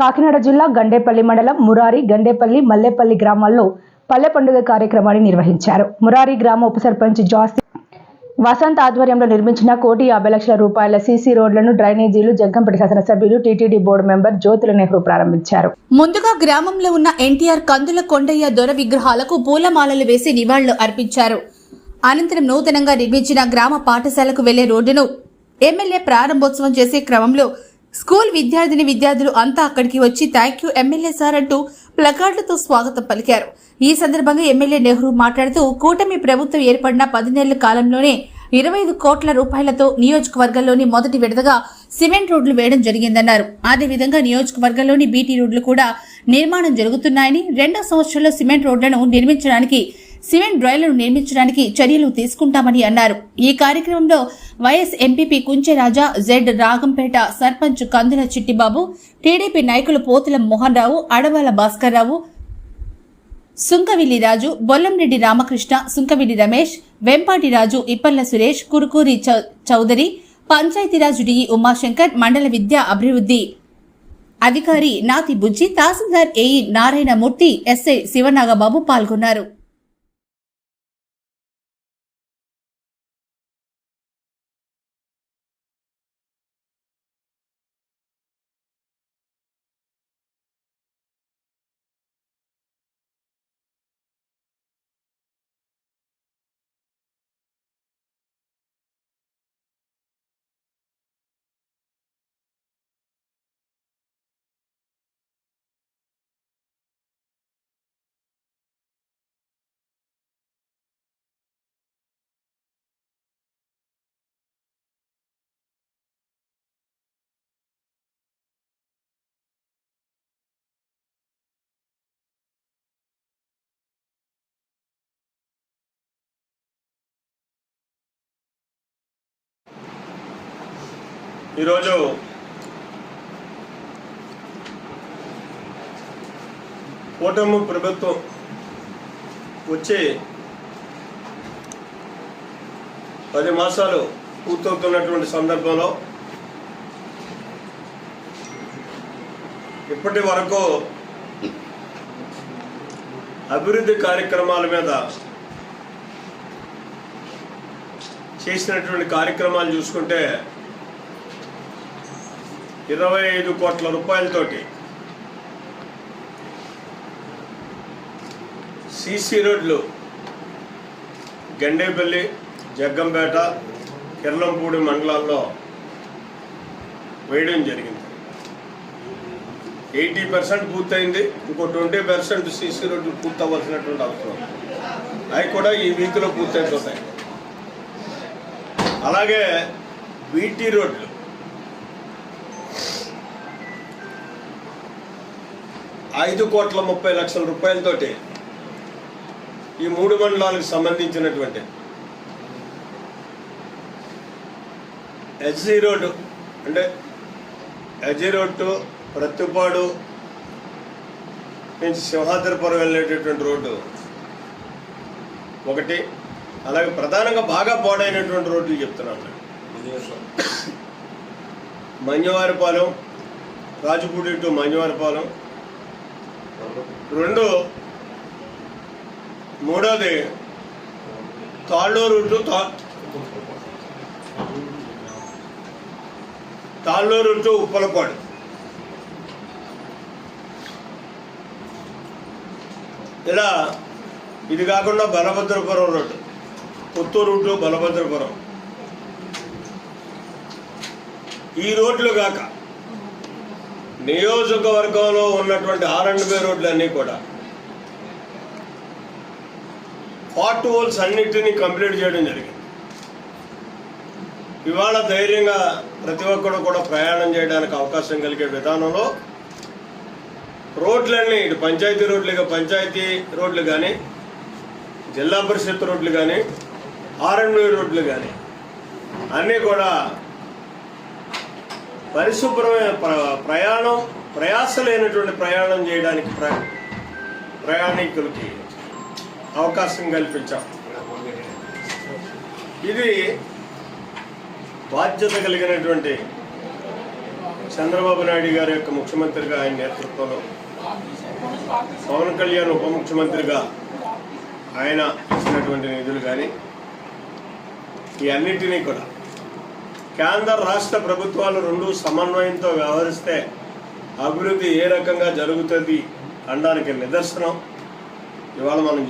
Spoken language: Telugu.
కాకినాడ జిల్లా గండేపల్లి మండలం మురారి గండేపల్లి మల్లేపల్లి గ్రామాల్లో పల్లె పండుగ కార్యక్రమాన్ని నిర్వహించారు. మురారి గ్రామ ఉప సర్పంచ్ జాస్తి వసంత్ ఆధ్వర్యంలో నిర్మించిన కోటి యాభై లక్షల రూపాయల సీసీ రోడ్లను డ్రైనేజీలు జగ్గంపేట శాసనసభ్యులు TTD board member Jyothula Nehru ప్రారంభించారు. ముందుగా గ్రామంలో ఉన్న ఎన్టీఆర్ కందుల కొండయ్య దొర విగ్రహాలకు పూలమాలలు వేసి నివాళులు అర్పించారు. అనంతరం నూతనంగా నిర్మించిన గ్రామ పాఠశాలకు వెళ్ళే రోడ్డును ఎమ్మెల్యే ప్రారంభోత్సవం చేసే క్రమంలో స్కూల్ విద్యార్థిని విద్యార్థులు అంతా అక్కడికి వచ్చి థ్యాంక్ యూ ఎమ్మెల్యే సార్ అంటూ ప్లకార్డులతో స్వాగతం పలికారు. ఈ సందర్భంగా ఎమ్మెల్యే నెహ్రూ మాట్లాడుతూ కూటమి ప్రభుత్వం ఏర్పడిన పదినేళ్ళ కాలంలోనే ఇరవై ఐదు కోట్ల రూపాయలతో నియోజకవర్గంలోని మొదటి విడతగా సిమెంట్ రోడ్లు వేయడం జరిగిందన్నారు. అదేవిధంగా నియోజకవర్గంలోని బీటీ రోడ్లు కూడా నిర్మాణం జరుగుతున్నాయని రెండో సంవత్సరంలో సిమెంట్ రోడ్లను నిర్మించడానికి సిమెంట్ డ్రైలను నిర్మించడానికి చర్యలు తీసుకుంటామని అన్నారు. ఈ కార్యక్రమంలో YS MPP Kuncheraja Z Ragampeta sarpanch Kandula Chittibabu TDP నాయకులు పోతుల మోహన్ రావు అడవాల భాస్కర్ రావు సుంకవిల్లి రాజు బొల్లంరెడ్డి రామకృష్ణ సుంకవిల్లి రమేష్ వెంపాటి రాజు ఇప్పల్ల సురేష్ కురుకూరి చౌ- చౌదరి పంచాయతీరాజ్ డిఈ ఉమాశంకర్ మండల విద్యా అభివృద్ధి అధికారి నాతి బుజ్జి తహసీల్దార్ ఏఈ నారాయణమూర్తి ఎస్ఐ శివనాగబాబు పాల్గొన్నారు. ఈరోజు కూటమి ప్రభుత్వం వచ్చి పది మాసాలు పూర్తవుతున్నటువంటి సందర్భంలో ఇప్పటి వరకు అభివృద్ధి కార్యక్రమాల మీద చేసినటువంటి కార్యక్రమాలు చూసుకుంటే ఇరవై ఐదు కోట్ల రూపాయలతోటి. సీసీ రోడ్లు గండేపల్లి జగ్గంపేట కిర్లంపూడి మండలాల్లో వేయడం జరిగింది. ఎయిటీ పర్సెంట్ పూర్తయింది ఇంకో ట్వంటీ పర్సెంట్ సీసీ రోడ్లు పూర్తవలసినటువంటి అవసరం అవి కూడా ఈ వీక్లో పూర్తయిపోతాయి. అలాగే బీటీ రోడ్లు. ఐదు కోట్ల ముప్పై లక్షల రూపాయలతోటి ఈ మూడు మండలాలకు సంబంధించినటువంటి ఎస్జీ రోడ్డు అంటే ఎస్జీ రోడ్డు ప్రత్తిపాడు నుంచి సింహాద్రిపురం వెళ్ళేటటువంటి రోడ్డు ఒకటి. అలాగే ప్రధానంగా బాగా పాడైనటువంటి రోడ్లు చెప్తున్నాను. మన్యవారిపాలెం రాజపూడి టు మన్యవారిపాలెం రెండు. మూడోది. తాళ్ళూరు టు తా తాళ్ళూరు టు ఉప్పలపాడు. ఇలా ఇది కాకుండా బలభద్రపురం రోడ్డు. పుత్తూరు టు బలభద్రపురం. ఈ రోడ్లు కాక నియోజకవర్గంలో ఉన్నటువంటి ఆర్ అండ్ బి రోడ్లన్నీ కూడా పార్ట్ హోల్స్ అన్నిటినీ కంప్లీట్ చేయడం జరిగింది. ఇవాళ ధైర్యంగా ప్రతి ఒక్కరు కూడా ప్రయాణం చేయడానికి అవకాశం కలిగే విధానంలో రోడ్లన్నీ ఇటు పంచాయతీ రోడ్లు ఇక పంచాయతీ రోడ్లు కానీ జిల్లా పరిషత్ రోడ్లు కానీ ఆర్ అండ్ బి రోడ్లు కానీ అన్నీ కూడా పరిశుభ్రమైన ప్ర- ప్రయాణం ప్రయాస లేనటువంటి ప్రయాణం చేయడానికి ప్రయాణికులకి అవకాశం కల్పించాం. ఇది బాధ్యత కలిగినటువంటి చంద్రబాబు నాయుడు గారి యొక్క ముఖ్యమంత్రిగా ఆయన నేతృత్వంలో పవన్ కళ్యాణ్ ఉప ముఖ్యమంత్రిగా ఆయన ఇచ్చినటువంటి నిధులు కానీ ఈ అన్నిటినీ కూడా కేంద్ర రాష్ట్ర ప్రభుత్వాలు రెండు సమన్వయంతో వ్యవహరిస్తే అభివృద్ధి ఏ రకంగా జరుగుతుంది అనడానికి నిదర్శనం. ఇవాళ మనం